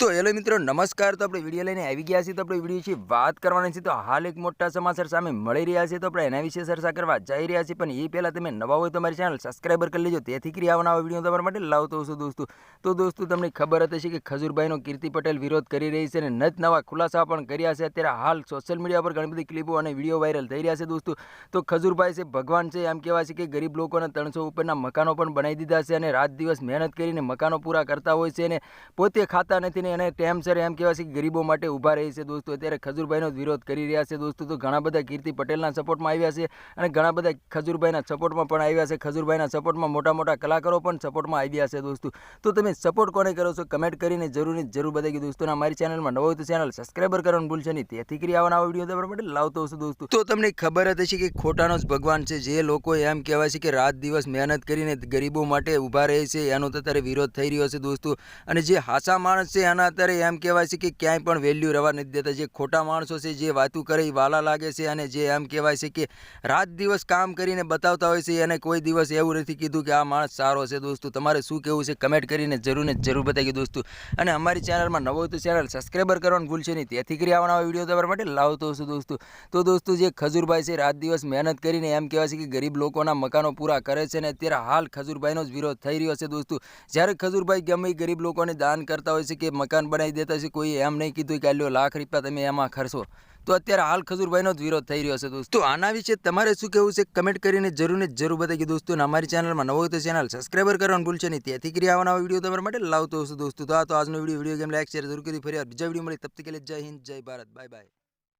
તો હેલો મિત્રો, નમસ્કાર. તો આપણે વીડિયો લઈને આવી ગયા છીએ. તો આપણે વીડિયો વિશે વાત કરવાની છે. તો હાલ એક મોટા સમાચાર સામે મળી રહ્યા છે. તો આપણે એના વિશે ચર્ચા કરવા જઈ રહ્યા છીએ. પણ એ પહેલાં તમે નવા હોય તો મારી ચેનલ સબસ્ક્રાઈબર કરી લેજો. તેથી કરી આવવાના વીડિયો તમારા માટે લાવતો છું દોસ્તો. તો દોસ્તો, તમને ખબર હતી કે ખજૂરભાઈનો કીર્તિ પટેલ વિરોધ કરી રહી છે અને નત નવા ખુલાસા પણ કર્યા છે. અત્યારે હાલ સોશિયલ મીડિયા પર ઘણી બધી ક્લિપો અને વીડિયો વાયરલ થઈ રહ્યા છે દોસ્તો. તો ખજૂરભાઈ છે, ભગવાન છે, એમ કહેવાય છે કે ગરીબ લોકોને ત્રણસો ઉપરના મકાનો પણ બનાવી દીધા છે અને રાત દિવસ મહેનત કરીને મકાનો પૂરા કરતા હોય છે અને પોતે ખાતા નથી ને એને ટેમસર એમ કહેવાય છે કે ગરીબો માટે ઊભા રહે છે દોસ્તો. અત્યારે ખજૂરભાઈનો વિરોધ કરી રહ્યા છે દોસ્તો. તો ઘણા બધા કીર્તિ પટેલના સપોર્ટમાં આવ્યા છે અને ઘણા બધા ખજૂરભાઈના સપોર્ટમાં પણ આવ્યા છે. ખજૂરભાઈના સપોર્ટમાં મોટા મોટા કલાકારો પણ સપોર્ટમાં આવ્યા છે દોસ્તો. તો તમે સપોર્ટ કોને કરો છો? કમેન્ટ કરીને જરૂરની જરૂર બતાવી દોસ્તો. અને અમારી ચેનલમાં નવો તો ચેનલ સબસ્ક્રાઈબર કરવાનું ભૂલશે નહીં. તેથી કરી આવવાના વીડિયો તમારા માટે લાવતો હશે દોસ્તો. તો તમને ખબર જ હશે કે ખોટાનો જ ભગવાન છે. જે લોકો એમ કહેવાય છે કે રાત દિવસ મહેનત કરીને ગરીબો માટે ઊભા રહે છે, એનો તો અત્યારે વિરોધ થઈ રહ્યો છે દોસ્તો. અને જે હાસા માણસ છે, એના અત્યારે એમ કહેવાય છે કે ક્યાંય પણ વેલ્યુ રહેવા નથી દેતા. જે ખોટા માણસો છે, જે વાતું કરે એ વાલા લાગે છે અને જે એમ કહેવાય છે કે રાત દિવસ કામ કરીને બતાવતા હોય છે, એને કોઈ દિવસ એવું નથી કીધું કે આ માણસ સારો છે દોસ્તો. તમારે શું કહેવું છે કમેન્ટ કરીને જરૂર ને જરૂર બતાવી દોસ્તો. અને અમારી ચેનલમાં નવો તો ચેનલ સબસ્ક્રાઈબર કરવાનું ભૂલશે નહીં. તેથી કરી આવવાના વીડિયો તમારા માટે લાવતો છું દોસ્તો. તો દોસ્તો, જે ખજૂરભાઈ છે, રાત દિવસ મહેનત કરીને એમ કહેવાય છે કે ગરીબ લોકોના મકાનો પૂરા કરે છે અને અત્યારે હાલ ખજૂરભાઈનો જ વિરોધ થઈ રહ્યો છે દોસ્તો. જ્યારે ખજૂરભાઈ ગમે ગરીબ લોકોને દાન કરતા હોય છે કે મકાન બનાવી દેતા છે, કોઈ એમ નહીં કીધું કે આલ્યો લાખ રૂપિયા તમે એમાં ખર્ચો. તો અત્યારે હાલ ખજૂરભાઈનો જ વિરોધ થઈ રહ્યો છે દોસ્તો. આના વિશે તમારે શું કહેવું છે કમેન્ટ કરીને જરૂર ને જરૂર બતાવી દોસ્તો. અને અમારી ચેનલમાં નવો તો ચેનલ સબસ્ક્રાઈબર કરવાનું ભૂલશે નહીં. તેથી કરી આવવાના વીડિયો તમારા માટે લાવતો હશે દોસ્તો. તો આ તો આજનો video video game like share જરૂર કરી ફરી બીજા વીડિયો મળી તબ તક જય હિન્દ, જય ભારત. Bye bye.